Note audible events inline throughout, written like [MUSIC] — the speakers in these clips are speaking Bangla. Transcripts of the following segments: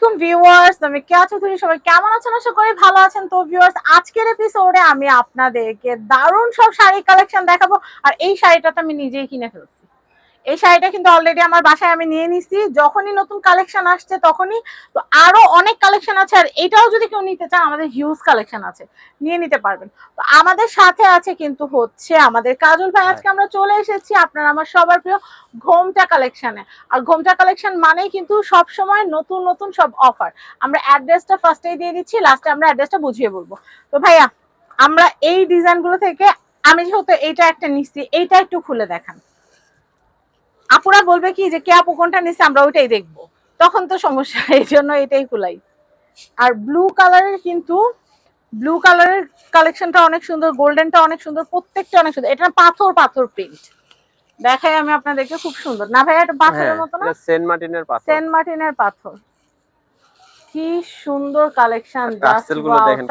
আলাইকুম ভিউয়ার্স, আমি কেয়া চৌধুরী সবাই কেমন আছেন? আশা করি ভালো আছেন। তো ভিউয়ার্স, আজকের এপিসোডে আমি আপনাদেরকে দারুণ সব শাড়ি কালেকশন দেখাবো। আর এই শাড়িটা তো আমি নিজেই কিনে ফেলছি। এই শাড়িটা কিন্তু অলরেডি আমার বাসায় আমি নিয়ে নিছি। যখনই নতুন কালেকশন আসছে তখনই তো আরও অনেক কালেকশন আছে আর এটাও যদি কেউ নিতে চান আমাদের হিউজ কালেকশন আছে। নিয়ে নিতে পারবেন। তো আমাদের সাথে আছে কিন্তু হচ্ছে আমাদের কাজল ভাই। আজকে আমরা চলে এসেছি আপনার আমার সবার প্রিয় ঘোমটা কালেকশনে আর ঘোমটা কালেকশন মানেই কিন্তু সব সময় নতুন নতুন সব অফার আমরা অ্যাড্রেসটা ফার্স্টেই দিয়ে দিচ্ছি লাস্টে আমরা অ্যাড্রেসটা বুঝিয়ে বলব। তো ভাইয়া আমরা এই ডিজাইনগুলো থেকে আমি যেহেতু এইটা একটা নিচ্ছি এইটা একটু খুলে দেখান। আপুরা বলবে কি যে কে আপু কোনটা নিছে? আমরা ওইটাই দেখব। তখন তো সমস্যা [LAUGHS] এই জন্য এটাই খুলাই। আর ব্লু কালারের কিন্তু ব্লু কালারের কালেকশনটা অনেক সুন্দর গোল্ডেনটা অনেক সুন্দর প্রত্যেকটা অনেক সুন্দর। এটা পাথর পাথর প্রিন্ট দেখাই আমি আপনাদেরকে খুব সুন্দর। না ভাই এটা পাথরের হ্যাঁ মতো না? সেন্ট মার্টিনের পাথর। সেন্ট মার্টিনের পাথর। কি সুন্দর কালেকশন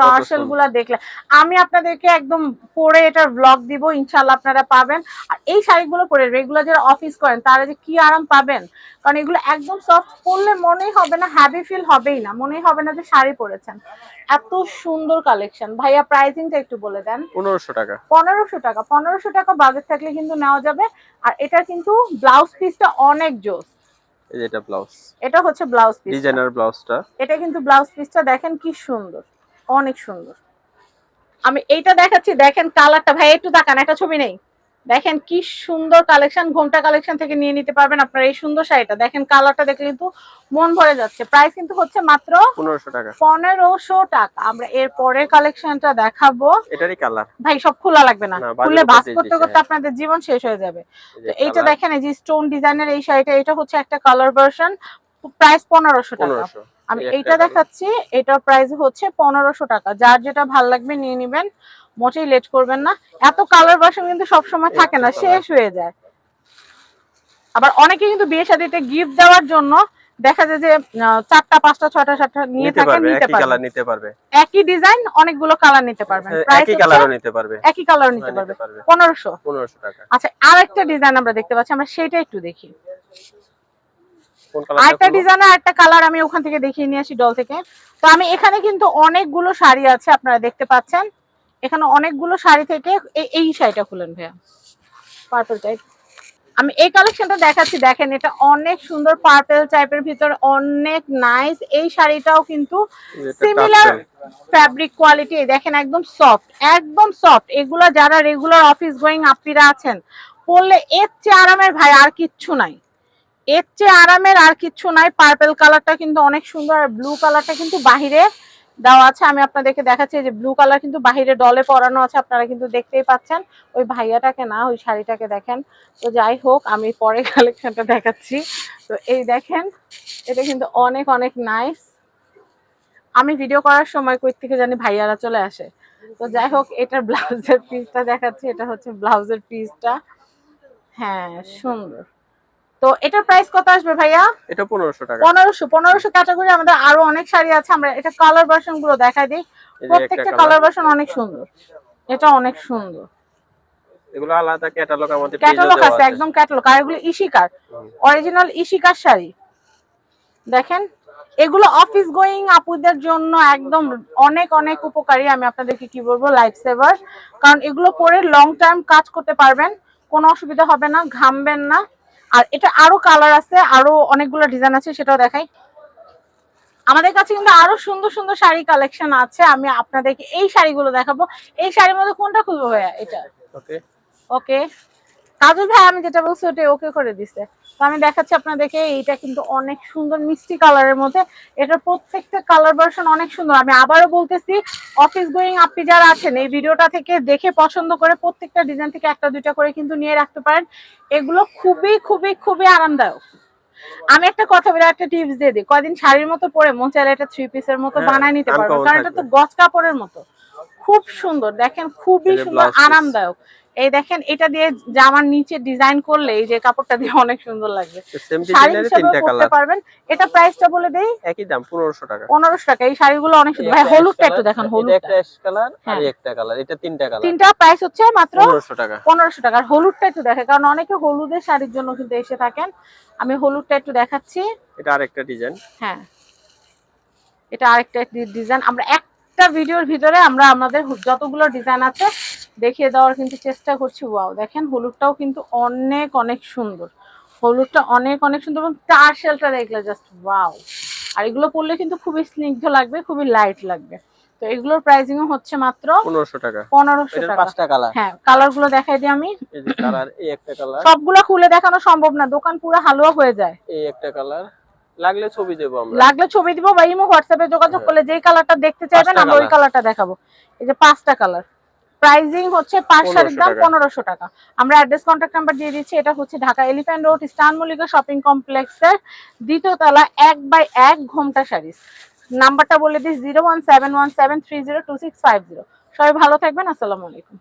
টার্সেলগুলো দেখলে। আমি আপনাদেরকে একদম পরে এটার ব্লগ দিব ইনশাআল্লাহ আপনারা পাবেন। আর এই শাড়িগুলো পরে রেগুলার যারা অফিস করেন তারা যে কি আরাম পাবেন? কারণ এগুলো একদম সফট পরলে মনেই হবে না হ্যাভি ফিল হবেই না মনেই হবে না যে শাড়ি পরেছেন। এত সুন্দর কালেকশন ভাইয়া প্রাইসিংটা একটু বলে দেন। পনেরোশো টাকা। পনেরোশো টাকা। পনেরোশো টাকা বাজেট থাকলে কিন্তু নেওয়া যাবে। আর এটা কিন্তু ব্লাউজ পিসটা অনেক জোস। যে এটা ব্লাউজ এটা হচ্ছে ব্লাউজ পিস ডিজাইনার ব্লাউজটা এটা কিন্তু ব্লাউজ পিসটা দেখেন কি সুন্দর। অনেক সুন্দর। আমি এইটা দেখাচ্ছি দেখেন কালারটা ভাই একটু দেখান একটা ছবি নেই। দেখেন কি সুন্দর কালেকশন ঘোমটা কালেকশন থেকে নিয়ে নিতে পারবেন আপনার এই সুন্দর শাড়িটা। দেখেন কালারটা দেখলে কিন্তু মন ভরে যাচ্ছে। প্রাইস কিন্তু হচ্ছে মাত্র পনেরোশো টাকা। পনেরোশো টাকা। আমরা এর পরের কালেকশনটা দেখাবো। এটারই কালার ভাই সব খোলা লাগবে না। খুলে ভাস করতে করতে হ্যাঁ। আপনাদের জীবন শেষ হয়ে যাবে। তো এইটা দেখেন এই যে স্টোন ডিজাইনের এই শাড়িটা এটা হচ্ছে একটা কালার ভার্সন প্রাইস পনেরোশো টাকা। আমি এইটা দেখাচ্ছি এটার প্রাইস হচ্ছে পনেরোশো টাকা। যার যেটা ভালো লাগবে নিয়ে নিবেন। মোটেই লেট করবেন না। এত কালার বাসন কিন্তু সবসময় থাকে না শেষ হয়ে যায়। আবার অনেকে কিন্তু বিয়ে শাদিতে গিফট দেওয়ার জন্য দেখা যায় যে চারটা পাঁচটা ছয়টা সাতটা নিয়ে নিতে থাকে নিতে পারবে কালার নিতে পারবে। একই ডিজাইন অনেকগুলো কালার নিতে পারবেন। হ্যাঁ, একই কালারও নিতে পারবে। একই কালার নিতে হ্যাঁ, পারবে নিতে পারবে। পনেরোশো। পনেরোশো টাকা। আচ্ছা আরেকটা ডিজাইন আমরা দেখতে পাচ্ছি আমরা সেটা একটু দেখি। আরেকটা ডিজাইন আর একটা কালার আমি ওখান থেকে দেখিয়ে নিয়ে আসি ডল থেকে। তো আমি এখানে কিন্তু অনেকগুলো শাড়ি আছে আপনারা দেখতে পাচ্ছেন। এখানে অনেকগুলো শাড়ি থেকে এই- শাড়িটা খুলেন ভাইয়া। পার্পল টাইপ আমি এই কালেকশনটা দেখাচ্ছি দেখেন এটা অনেক সুন্দর পার্পল টাইপের ভিতর অনেক নাইস এই শাড়িটাও কিন্তু সিমিলার ফ্যাব্রিক কোয়ালিটি দেখেন একদম সফট একদম সফট এগুলো যারা রেগুলার অফিস গোয়িং আপিরা আছেন পরলে এর চেয়ে আরামের ভাই আর কিচ্ছু নাই। এর চেয়ে আরামের আর কিচ্ছু নাই। পার্পল কালারটা কিন্তু অনেক সুন্দর আর ব্লু কালারটা কিন্তু বাহিরে দেওয়া আছে, আমি আপনাদেরকে দেখাচ্ছি যে ব্লু কালার কিন্তু বাহিরে ডলে পরানো আছে, আপনারা কিন্তু দেখতেই পাচ্ছেন। ওই ভাইয়াটাকে না, ওই শাড়িটাকে দেখেন। তো যাই হোক, আমি পরে কালেকশনটা দেখাচ্ছি। তো এই দেখেন, এটা কিন্তু অনেক অনেক নাইস আমি ভিডিও করার সময় কই থেকে জানি ভাইয়ারা চলে আসে। তো যাই হোক, এটার ব্লাউজের পিসটা দেখাচ্ছি, এটা হচ্ছে ব্লাউজের পিসটা হ্যাঁ সুন্দর। তো এটার প্রাইস কত আসবে ভাইয়া? এটা পনেরোশো টাকা। পনেরোশো পনেরোশো ক্যাটাগরি আমাদের আরও অনেক শাড়ি আছে আমরা এটা কালার ভার্সনগুলো দেখাই দিই। প্রত্যেকটা কালার ভার্সন অনেক সুন্দর। এটা অনেক সুন্দর। এগুলো আলাদা ক্যাটালগ আমাদের ক্যাটালগ আছে একদম ক্যাটালগ আর এগুলো ইশিকার। অরিজিনাল ইশিকার শাড়ি। দেখেন এগুলো অফিস গোয়িং আপুদের জন্য একদম অনেক অনেক উপকারী। আমি আপনাদেরকে কি বলব লাইফ সেভার কারণ এগুলো পরে লং টাইম কাজ করতে পারবেন কোনো অসুবিধা হবে না ঘামবেন না। আর এটা আরও কালার আছে আরও অনেকগুলো ডিজাইন আছে সেটাও দেখাই। আমাদের কাছে কিন্তু আরও সুন্দর সুন্দর শাড়ি কালেকশন আছে আমি আপনাদেরকে এই শাড়িগুলো দেখাবো। এই শাড়ির মধ্যে কোনটা খুলবো ভাইয়া? এটা। ওকে ওকে কাজল ভাই আমি যেটা বলছি ওটা ওকে করে দিছে। তো আমি দেখাচ্ছি আপনাদেরকে এইটা কিন্তু অনেক সুন্দর মিষ্টি কালারের মধ্যে। এটার প্রত্যেকটা কালার ভার্সন অনেক সুন্দর। আমি আবারও বলতেছি অফিস গোয়িং আপনি যারা আছেন এই ভিডিওটা থেকে দেখে পছন্দ করে প্রত্যেকটা ডিজাইন থেকে একটা দুইটা করে কিন্তু নিয়ে রাখতে পারেন। এগুলো খুবই খুবই খুবই আরামদায়ক। আমি একটা কথা বলে একটা টিপস দিয়ে দিই। কয়দিন শাড়ির মতো পরে মন চাইলে এটা থ্রি পিসের মতো হ্যাঁ, বানায় নিতে পারব। কারণ এটা তো। গজ কাপড়ের মতো। খুব সুন্দর দেখেন খুবই সুন্দর আরামদায়ক। এই দেখেন এটা দিয়ে জামার নিচে ডিজাইন করলে এই যে কাপড়টা দিয়ে অনেক সুন্দর লাগবে। পারবেন। এটা প্রাইসটা বলে দেই? একই দাম পনেরোশো টাকা। পনেরোশো টাকা। এই শাড়িগুলো অনেক সুন্দর। ভাই হলুদটা একটু দেখেন একটা অ্যাশ কালার আর। একটা কালার এটা তিনটা কালার তিনটা প্রাইস হচ্ছে মাত্র পনেরোশো টাকা। আর হলুদটা একটু দেখে কারণ অনেকে হলুদের শাড়ির জন্য কিন্তু এসে থাকেন। আমি হলুদটা একটু দেখাচ্ছি। এটা আরেকটা ডিজাইন হ্যাঁ। এটা আরেকটা ডিজাইন আমরা একটা ভিডিওর ভিতরে আমরা আমাদের যতগুলো ডিজাইন আছে দেখিয়ে দেওয়ার কিন্তু চেষ্টা করছি। ওয়াও দেখেন হলুদটাও কিন্তু অনেক অনেক সুন্দর। হলুদটা অনেক অনেক সুন্দর এবং টার্সেলটা দেখলে জাস্ট ওয়াও। আর এগুলো পরলে কিন্তু খুবই স্নিগ্ধ লাগবে খুবই লাইট লাগবে। তো এগুলোর প্রাইসিংও হচ্ছে মাত্র পনেরোশো টাকা। পনেরোশো টাকা। পাঁচটা কালার হ্যাঁ কালারগুলো দেখাই দিই আমি। এই যে কালার এই একটা কালার সবগুলো খুলে দেখানো সম্ভব না দোকান পুরো হালুয়া হয়ে যায়। এই একটা কালার লাগলে ছবি দেবো আমরা। লাগলে ছবি দিব বা ইমো হোয়াটসঅ্যাপে যোগাযোগ হ্যাঁ। করলে যেই কালারটা দেখতে চাইবেন আমরা ওই কালারটা দেখাবো। এই যে পাঁচটা কালার। প্রাইজিং হচ্ছে পাঁচ শাড়ির 1500 দাম। পনেরোশো টাকা। আমরা অ্যাড্রেস কন্ট্যাক্ট নাম্বার দিয়ে দিচ্ছি। এটা হচ্ছে ঢাকা এলিফ্যান্ট রোড স্টান মল্লিকা শপিং কমপ্লেক্সের দ্বিতীয় তলা এক বাই এক ঘোমটা শাড়িস নাম্বারটা বলে this zero one seven one seven three zero two six five zero. সবাই ভালো থাকবেন। আসসালামু আলাইকুম।